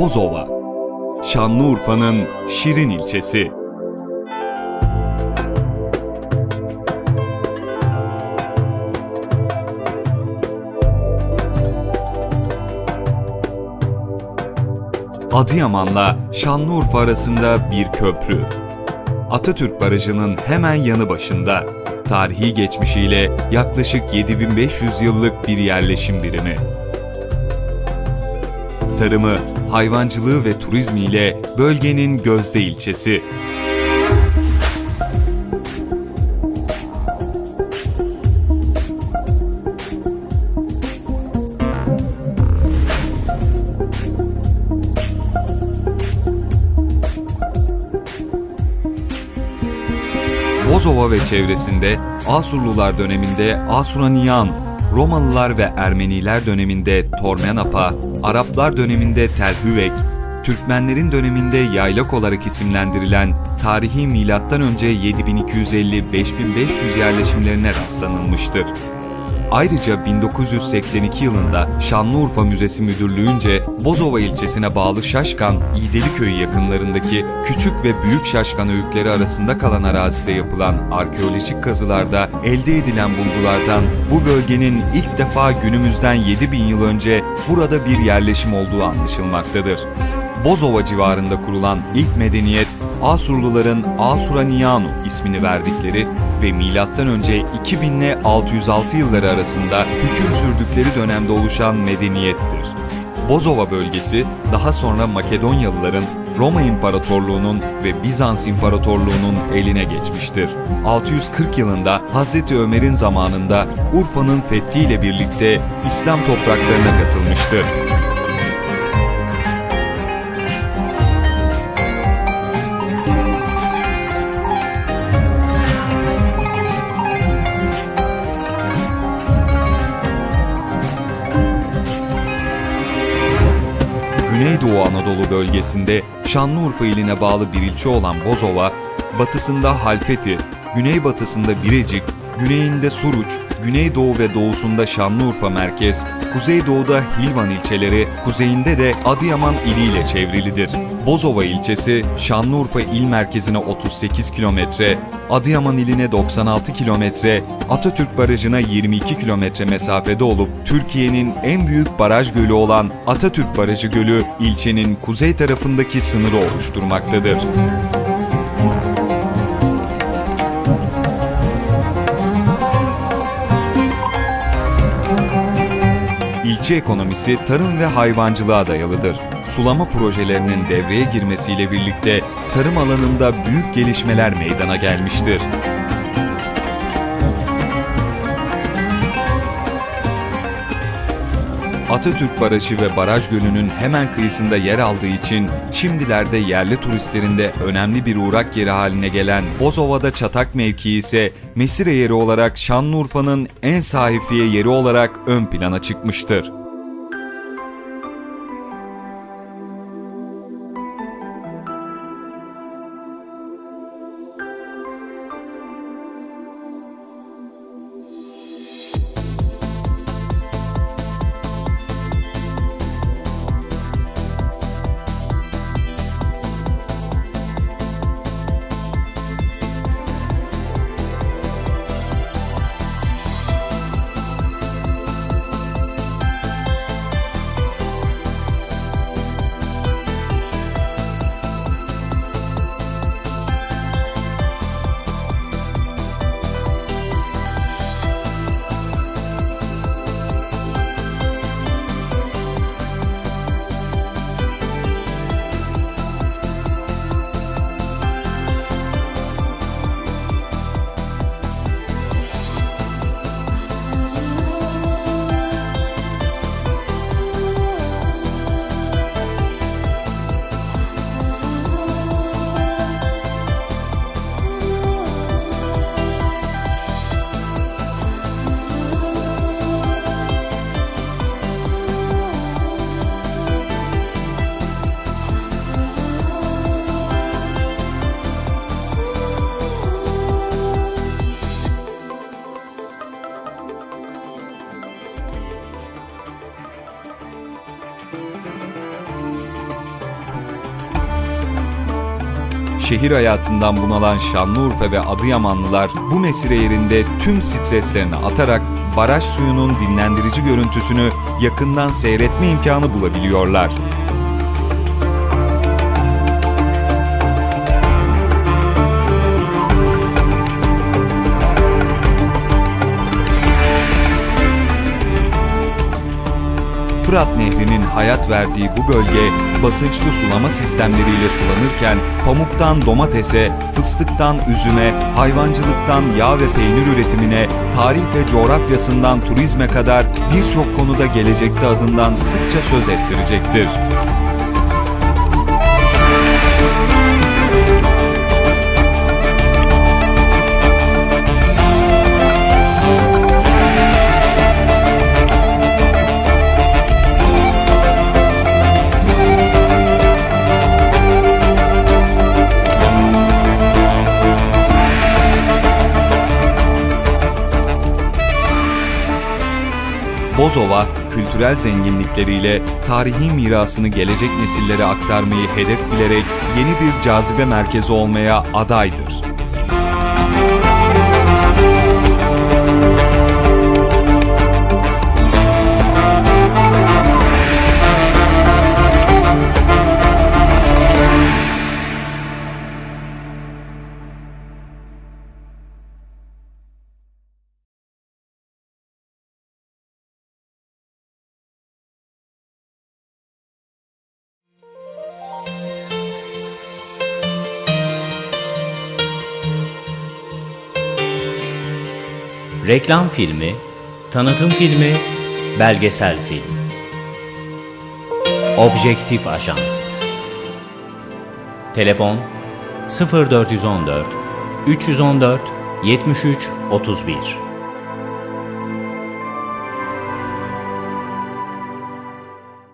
Bozova, Şanlıurfa'nın Şirin ilçesi. Adıyaman'la Şanlıurfa arasında bir köprü. Atatürk Barajı'nın hemen yanı başında. Tarihi geçmişiyle yaklaşık 7500 yıllık bir yerleşim birimi. Tarımı, hayvancılığı ve turizmiyle bölgenin gözde ilçesi. Bozova ve çevresinde Asurlular döneminde Asuraniyan, Romalılar ve Ermeniler döneminde Tormenapa, Araplar döneminde Telhüvek, Türkmenlerin döneminde yaylak olarak isimlendirilen tarihi önce 7250-5500 yerleşimlerine rastlanılmıştır. Ayrıca 1982 yılında Şanlıurfa Müzesi Müdürlüğü'nce Bozova ilçesine bağlı Şaşkan, İdeli Köyü yakınlarındaki Küçük ve Büyük Şaşkan öğütleri arasında kalan arazide yapılan arkeolojik kazılarda elde edilen bulgulardan bu bölgenin ilk defa günümüzden 7000 yıl önce burada bir yerleşim olduğu anlaşılmaktadır. Bozova civarında kurulan ilk medeniyet Asurluların Asuranianu ismini verdikleri ve M.Ö. 2000 ile 606 yılları arasında hüküm sürdükleri dönemde oluşan medeniyettir. Bozova bölgesi daha sonra Makedonyalıların Roma İmparatorluğu'nun ve Bizans İmparatorluğu'nun eline geçmiştir. 640 yılında Hazreti Ömer'in zamanında Urfa'nın fethiyle birlikte İslam topraklarına katılmıştır. Güneydoğu Anadolu bölgesinde Şanlıurfa iline bağlı bir ilçe olan Bozova, batısında Halfeti, güneybatısında Birecik, güneyinde Suruç, güneydoğu ve doğusunda Şanlıurfa merkez, kuzeydoğuda Hilvan ilçeleri, kuzeyinde de Adıyaman iliyle çevrilidir. Bozova ilçesi, Şanlıurfa il merkezine 38 kilometre, Adıyaman iline 96 kilometre, Atatürk Barajı'na 22 kilometre mesafede olup Türkiye'nin en büyük baraj gölü olan Atatürk Barajı Gölü ilçenin kuzey tarafındaki sınırı oluşturmaktadır. İlçe ekonomisi tarım ve hayvancılığa dayalıdır. Sulama projelerinin devreye girmesiyle birlikte tarım alanında büyük gelişmeler meydana gelmiştir. Atatürk Barajı ve Baraj Gölü'nün hemen kıyısında yer aldığı için şimdilerde yerli turistlerin de önemli bir uğrak yeri haline gelen Bozova'da Çatak mevkii ise mesire yeri olarak Şanlıurfa'nın en sahifiye yeri olarak ön plana çıkmıştır. Şehir hayatından bunalan Şanlıurfa ve Adıyamanlılar bu mesire yerinde tüm streslerini atarak baraj suyunun dinlendirici görüntüsünü yakından seyretme imkanı bulabiliyorlar. Fırat Nehri'nin hayat verdiği bu bölge basınçlı sulama sistemleriyle sulanırken pamuktan domatese, fıstıktan üzüme, hayvancılıktan yağ ve peynir üretimine, tarih ve coğrafyasından turizme kadar birçok konuda gelecekte adından sıkça söz ettirecektir. Bozova, kültürel zenginlikleriyle tarihi mirasını gelecek nesillere aktarmayı hedef bilerek yeni bir cazibe merkezi olmaya adaydır. Reklam filmi, tanıtım filmi, belgesel film. Objektif Ajans. Telefon 0414 314 73 31